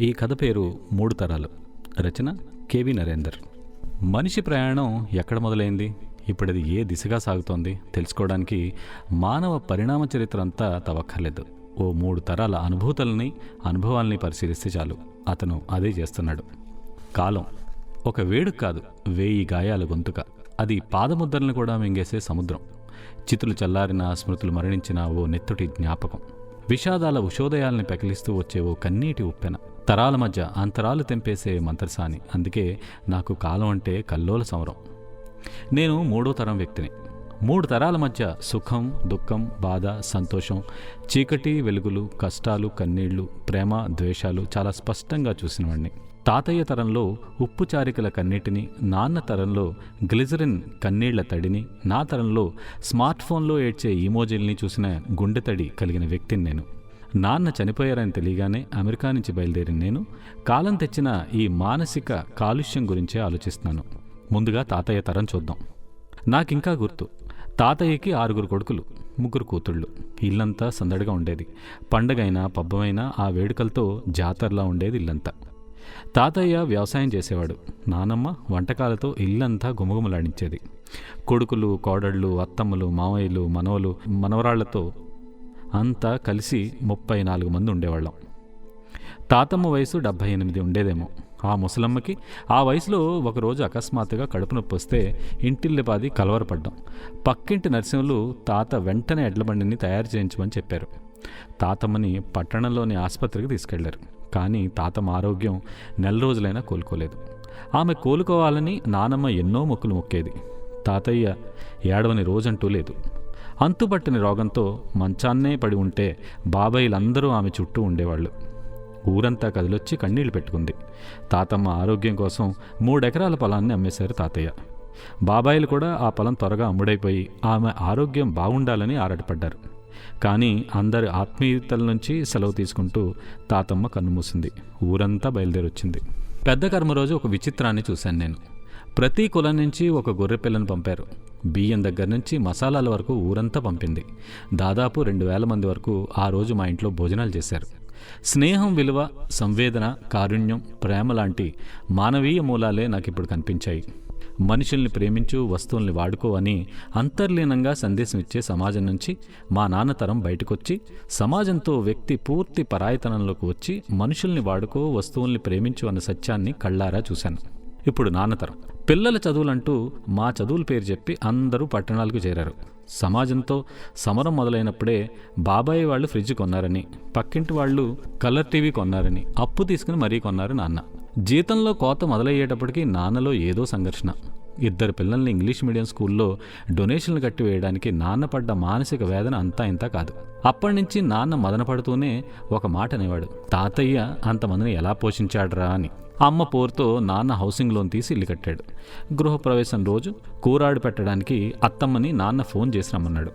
ఈ కథ పేరు మూడు తరాలు. రచన కేవి నరేందర్. మనిషి ప్రయాణం ఎక్కడ మొదలైంది? ఇప్పుడు అది ఏ దిశగా సాగుతోంది? తెలుసుకోవడానికి మానవ పరిణామ చరిత్ర అంతా తవక్కర్లేదు. ఓ మూడు తరాల అనుభూతుల్ని అనుభవాల్ని పరిశీలిస్తే చాలు. అతను అదే చేస్తున్నాడు. కాలం. ఒక వేడుక కాదు వేయి గాయాల గొంతుక. అది పాదముద్రలను కూడా మింగేసే సముద్రం. చితులు చల్లారిన స్మృతులు మరణించిన ఓ నెత్తుటి జ్ఞాపకం. విషాదాల ఉషోదయాల్ని పెకిలిస్తూ వచ్చే ఓ కన్నీటి ఉప్పెన. తరాల మధ్య అంతరాలు తెంపేసే మంత్రసాని అందుకే నాకు కాలం అంటే కల్లోల సంవరం నేను మూడో తరం వ్యక్తిని. మూడు తరాల మధ్య సుఖం దుఃఖం బాధ సంతోషం చీకటి వెలుగులు కష్టాలు కన్నీళ్ళు ప్రేమ ద్వేషాలు చాలా స్పష్టంగా చూసినవాడిని తాతయ్య తరంలో ఉప్పు చారికల కన్నీటిని నాన్న తరంలో గ్లిజరిన్ కన్నీళ్ళ తడిని నా తరంలో స్మార్ట్ ఫోన్లో ఏడ్చే ఈమోజిల్ని చూసిన గుండె తడి కలిగిన వ్యక్తిని నేను. నాన్న చనిపోయారని తెలియగానే అమెరికా నుంచి బయలుదేరిన నేను కాలం తెచ్చిన ఈ మానసిక కాలుష్యం గురించే ఆలోచిస్తున్నాను. ముందుగా తాతయ్య తరం చూద్దాం. నాకింకా గుర్తు. తాతయ్యకి ఆరుగురు కొడుకులు ముగ్గురు కూతుళ్ళు. ఇల్లంతా సందడిగా ఉండేది. పండగైనా పబ్బమైనా ఆ వేడుకలతో జాతరలా ఉండేది ఇల్లంతా. తాతయ్య వ్యవసాయం చేసేవాడు. నానమ్మ వంటకాలతో ఇల్లంతా గుమగుమలాడించేది. కొడుకులు కోడళ్ళు అత్తమ్మలు మామయ్యలు మనవలు మనవరాళ్ళతో అంతా కలిసి ముప్పై నాలుగు మంది ఉండేవాళ్ళం. తాతమ్మ వయసు డెబ్భై ఎనిమిది ఉండేదేమో. ఆ ముసలమ్మకి ఆ వయసులో ఒకరోజు అకస్మాత్తుగా కడుపు నొప్పి వస్తే ఇంటిల్లిపాది కలవరపడ్డాం. పక్కింటి నర్సింహులు తాత వెంటనే ఎడ్లబండిని తయారు చేయించమని చెప్పారు. తాతమ్మని పట్టణంలోని ఆసుపత్రికి తీసుకెళ్ళారు. కానీ తాతమ్మ ఆరోగ్యం నెల రోజులైనా కోలుకోలేదు. ఆమె కోలుకోవాలని నానమ్మ ఎన్నో మొక్కులు మొక్కేది. తాతయ్య ఏడవని రోజంటూ లేదు. అంతుపట్టిన రోగంతో మంచాన్నే పడి ఉంటే బాబాయిలందరూ ఆమె చుట్టూ ఉండేవాళ్ళు. ఊరంతా కదిలొచ్చి కన్నీళ్ళు పెట్టుకుంది. తాతమ్మ ఆరోగ్యం కోసం మూడెకరాల పొలాన్ని అమ్మేశారు తాతయ్య. బాబాయిలు కూడా ఆ పొలం త్వరగా అమ్ముడైపోయి ఆమె ఆరోగ్యం బాగుండాలని ఆరాటపడ్డారు. కానీ అందరి ఆత్మీయతల నుంచి సెలవు తీసుకుంటూ తాతమ్మ కన్నుమూసింది ఊరంతా బయలుదేరొచ్చింది. పెద్ద కర్మ రోజు ఒక విచిత్రాన్ని చూశాను నేను. ప్రతి కులం నుంచి ఒక గొర్రె పిల్లను పంపారు. బియ్యం దగ్గర నుంచి మసాలాల వరకు ఊరంతా పంపింది. దాదాపు రెండు వేల మంది వరకు ఆ రోజు మా ఇంట్లో భోజనాలు చేశారు. స్నేహం విలువ సంవేదన కారుణ్యం ప్రేమ లాంటి మానవీయ మూలాలే నాకు ఇప్పుడు కనిపించాయి. మనుషుల్ని ప్రేమించు వస్తువుల్ని వాడుకో అని అంతర్లీనంగా సందేశం ఇచ్చే సమాజం నుంచి మా నాన్నతరం బయటకొచ్చి సమాజంతో వ్యక్తి పూర్తి పరాయితనంలోకి వచ్చి మనుషుల్ని వాడుకో వస్తువుల్ని ప్రేమించు అన్న సత్యాన్ని కళ్ళారా చూశాను. ఇప్పుడు నాన్నతరం పిల్లల చదువులంటూ మా చదువుల పేరు చెప్పి అందరూ పట్టణాలకు చేరారు. సమాజంతో సమరం మొదలైనప్పుడే బాబాయ్ వాళ్ళు ఫ్రిడ్జ్ కొన్నారని పక్కింటి వాళ్ళు కలర్ టీవీ కొన్నారని అప్పు తీసుకుని మరీ కొన్నారు నాన్న. జీతంలో కోత మొదలయ్యేటప్పటికి నాన్నలో ఏదో సంఘర్షణ. ఇద్దరు పిల్లల్ని ఇంగ్లీష్ మీడియం స్కూల్లో డొనేషన్లు కట్టి వేయడానికి నాన్న పడ్డ మానసిక వేదన అంతా ఇంత కాదు. అప్పటి నుంచి నాన్న మదన పడుతూనే ఒక మాట అనేవాడు తాతయ్య అంతమందిని ఎలా పోషించాడ్రా అని. అమ్మ పోరుతో నాన్న హౌసింగ్ లోన్ తీసి ఇల్లు కట్టాడు. గృహప్రవేశం రోజు కూరాడు పెట్టడానికి అత్తమ్మని నాన్న ఫోన్ చేసి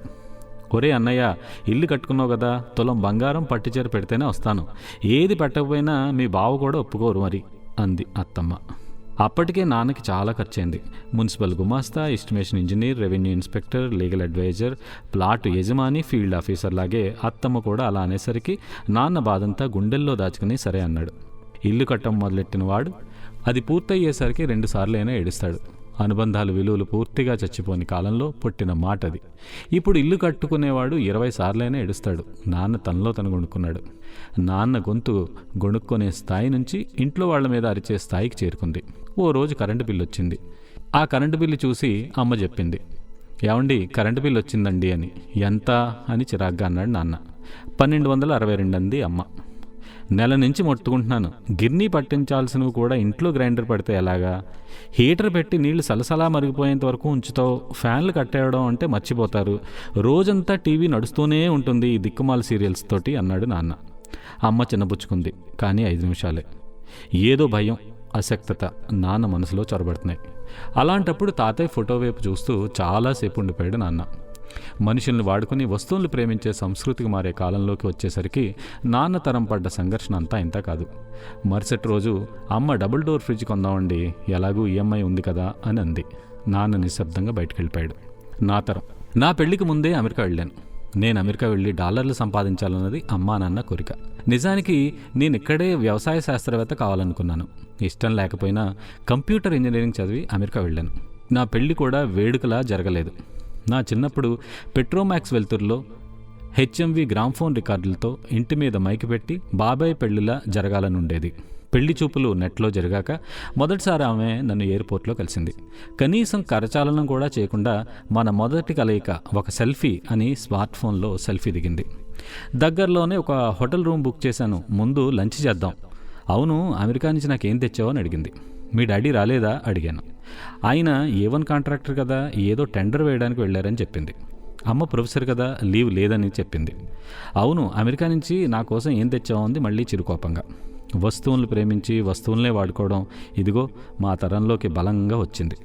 ఒరే అన్నయ్య ఇల్లు కట్టుకున్నావు కదా తులం బంగారం పట్టిచీర పెడితేనే వస్తాను. ఏది పెట్టకపోయినా మీ బావ కూడా ఒప్పుకోరు మరి అంది అత్తమ్మ. అప్పటికే నాన్నకి చాలా ఖర్చయింది. మున్సిపల్ గుమాస్తా estimation engineer revenue inspector legal advisor plot యజమాని ఫీల్డ్ ఆఫీసర్ లాగే అత్తమ్మ కూడా అలా అనేసరికి నాన్న బాధంతా గుండెల్లో దాచుకుని సరే అన్నాడు. ఇల్లు కట్టం మొదలెట్టినవాడు అది పూర్తయ్యేసరికి రెండుసార్లైనా ఏడుస్తాడు. అనుబంధాలు విలువలు పూర్తిగా చచ్చిపోని కాలంలో పుట్టిన మాట అది ఇప్పుడు ఇల్లు కట్టుకునేవాడు ఇరవై సార్లైనా ఏడుస్తాడు. నాన్న తనలో తను గొణుక్కున్నాడు. నాన్న గొంతు గొణుక్కునే స్థాయి నుంచి ఇంట్లో వాళ్ళ మీద అరిచే స్థాయికి చేరుకుంది. ఓ రోజు కరెంటు బిల్లు వచ్చింది ఆ కరెంటు బిల్లు చూసి అమ్మ చెప్పింది ఏమండి కరెంటు బిల్లు వచ్చిందండి అని. ఎంత? అని చిరాగ్గా అన్నాడు నాన్న. పన్నెండు వందల అరవై రెండు అంది అమ్మ. నెల నుంచి మొట్టుకుంటున్నాను. గిర్నీ పట్టించాల్సినవి కూడా ఇంట్లో గ్రైండర్ పడితే ఎలాగా? హీటర్ పెట్టి నీళ్ళు సలసలా మరిగిపోయేంత వరకు ఉంచుతావు. ఫ్యాన్లు కట్టేయడం అంటే మర్చిపోతారు. రోజంతా టీవీ నడుస్తూనే ఉంటుంది ఈ దిక్కుమాల సీరియల్స్ తోటి అన్నాడు నాన్న. అమ్మ చిన్నపుచ్చుకుంది. కానీ ఐదు నిమిషాలే. ఏదో భయం అసక్తత నాన్న మనసులో చొరబడుతున్నాయి. అలాంటప్పుడు తాతయ్య ఫోటో వైపు చూస్తూ చాలాసేపు ఉండిపోయాడు నాన్న. మనుషుల్ని వాడుకుని వస్తువులను ప్రేమించే సంస్కృతికి మారే కాలంలోకి వచ్చేసరికి నాన్న తరం పడ్డ సంఘర్షణ అంతా ఇంత కాదు. మరుసటి రోజు అమ్మ డబుల్ డోర్ ఫ్రిడ్జ్ కొందామండి ఎలాగూ ఈఎంఐ ఉంది కదా అని అంది. నాన్న నిశ్శబ్దంగా బయటకు వెళ్ళిపోయాడు నా తరం. నా పెళ్ళికి ముందే అమెరికా వెళ్ళాను. నేను అమెరికా వెళ్ళి డాలర్లు సంపాదించాలన్నది అమ్మా నాన్న కోరిక. నిజానికి నేను ఇక్కడే వ్యవసాయ శాస్త్రవేత్త కావాలనుకున్నాను. ఇష్టం లేకపోయినా కంప్యూటర్ ఇంజనీరింగ్ చదివి అమెరికా వెళ్ళాను. నా పెళ్ళి కూడా వేడుకలా జరగలేదు. నా చిన్నప్పుడు పెట్రోమాక్స్ వెలుతురులో హెచ్ఎంవి గ్రామ్ఫోన్ రికార్డులతో ఇంటి మీద మైకి పెట్టి బాబాయ్ పెళ్ళిలా జరగాలని ఉండేది పెళ్ళి చూపులు నెట్లో జరిగాక మొదటిసారి ఆమె నన్ను ఎయిర్పోర్ట్లో కలిసింది. కనీసం కరచాలనం కూడా చేయకుండా మన మొదటి కలయిక ఒక సెల్ఫీ అని స్మార్ట్ ఫోన్లో సెల్ఫీ దిగింది. దగ్గరలోనే ఒక హోటల్ రూమ్ బుక్ చేశాను. ముందు లంచ్ చేద్దాం. అవును అమెరికా నుంచి నాకేం తెచ్చావో అని అడిగింది. మీ డాడీ రాలేదా? అడిగాను. ఆయన ఏ వన్ కాంట్రాక్టర్ కదా ఏదో టెండర్ వేయడానికి వెళ్ళారని చెప్పింది. అమ్మ ప్రొఫెసర్ కదా లీవ్ లేదని చెప్పింది. అవును అమెరికా నుంచి నా కోసం ఏం తెచ్చావు అంది మళ్ళీ చిరుకోపంగా. వస్తువులను ప్రేమించి వస్తువులనే వాడుకోవడం ఇదిగో మా తరంలోకి బలంగా వచ్చింది.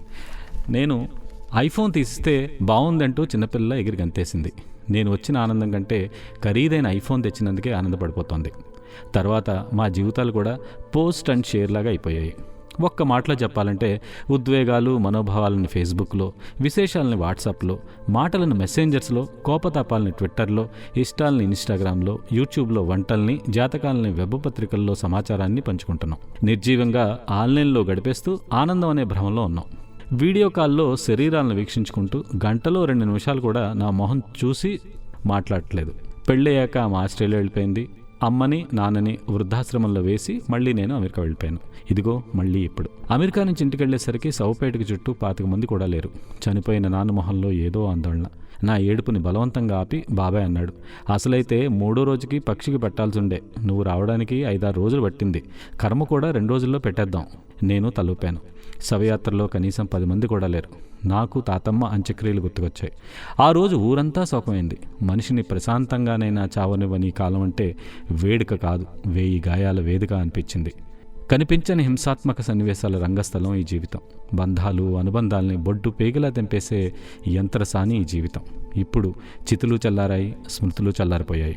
నేను ఐఫోన్ తీసిస్తే బాగుందంటూ చిన్నపిల్ల ఎగిరి గంతేసింది. నేను వచ్చిన ఆనందం కంటే ఖరీదైన ఐఫోన్ తెచ్చినందుకే ఆనందపడిపోతోంది. తర్వాత మా జీవితాలు కూడా పోస్ట్ అండ్ షేర్ లాగా అయిపోయాయి. ఒక్క మాటలో చెప్పాలంటే ఉద్వేగాలు మనోభావాలను ఫేస్బుక్లో విశేషాలని వాట్సాప్లో మాటలను మెసెంజర్స్లో కోపతాపాలని ట్విట్టర్లో ఇష్టాలని ఇన్స్టాగ్రామ్లో యూట్యూబ్లో వంటల్ని జాతకాలని వెబ్ పత్రికల్లో సమాచారాన్ని పంచుకుంటున్నాం. నిర్జీవంగా ఆన్లైన్లో గడిపేస్తూ ఆనందం అనే భ్రమంలో ఉన్నాం. వీడియో కాల్లో శరీరాలను వీక్షించుకుంటూ గంటలో రెండు నిమిషాలు కూడా నా మొహం చూసి మాట్లాడట్లేదు. పెళ్ళయ్యాక ఆమె ఆస్ట్రేలియా వెళ్ళిపోయింది. అమ్మని నాన్నని వృద్ధాశ్రమంలో వేసి మళ్ళీ నేను అమెరికా వెళ్ళిపోయాను. ఇదిగో మళ్ళీ ఇప్పుడు. అమెరికా నుంచి ఇంటికి వెళ్ళేసరికి సౌపేటకి చుట్టూ పాతిక మంది కూడా లేరు. చనిపోయిన నాన్న మొహంలో ఏదో ఆందోళన. నా ఏడుపుని బలవంతంగా ఆపి బాబాయ్ అన్నాడు. అసలైతే మూడో రోజుకి పక్షికి పెట్టాల్సిండే. నువ్వు రావడానికి ఐదారు రోజులు పట్టింది. కర్మ కూడా రెండు రోజుల్లో పెట్టేద్దాం. నేను తలూపాను. శవయాత్రలో కనీసం పది మంది కూడా లేరు. నాకు తాతమ్మ అంత్యక్రియలు గుర్తుకొచ్చాయి. ఆ రోజు ఊరంతా శోకమైంది. మనిషిని ప్రశాంతంగానైనా చావనివ్వని కాలం అంటే వేడుక కాదు. వేయి గాయాల వేదిక అనిపించింది. కనిపించని హింసాత్మక సన్నివేశాల రంగస్థలం ఈ జీవితం. బంధాలు అనుబంధాలని బొడ్డు పేగిలా తెంపేసే యంత్రసాని ఈ జీవితం. ఇప్పుడు చితులు చల్లారాయి స్మృతులు చల్లారిపోయాయి.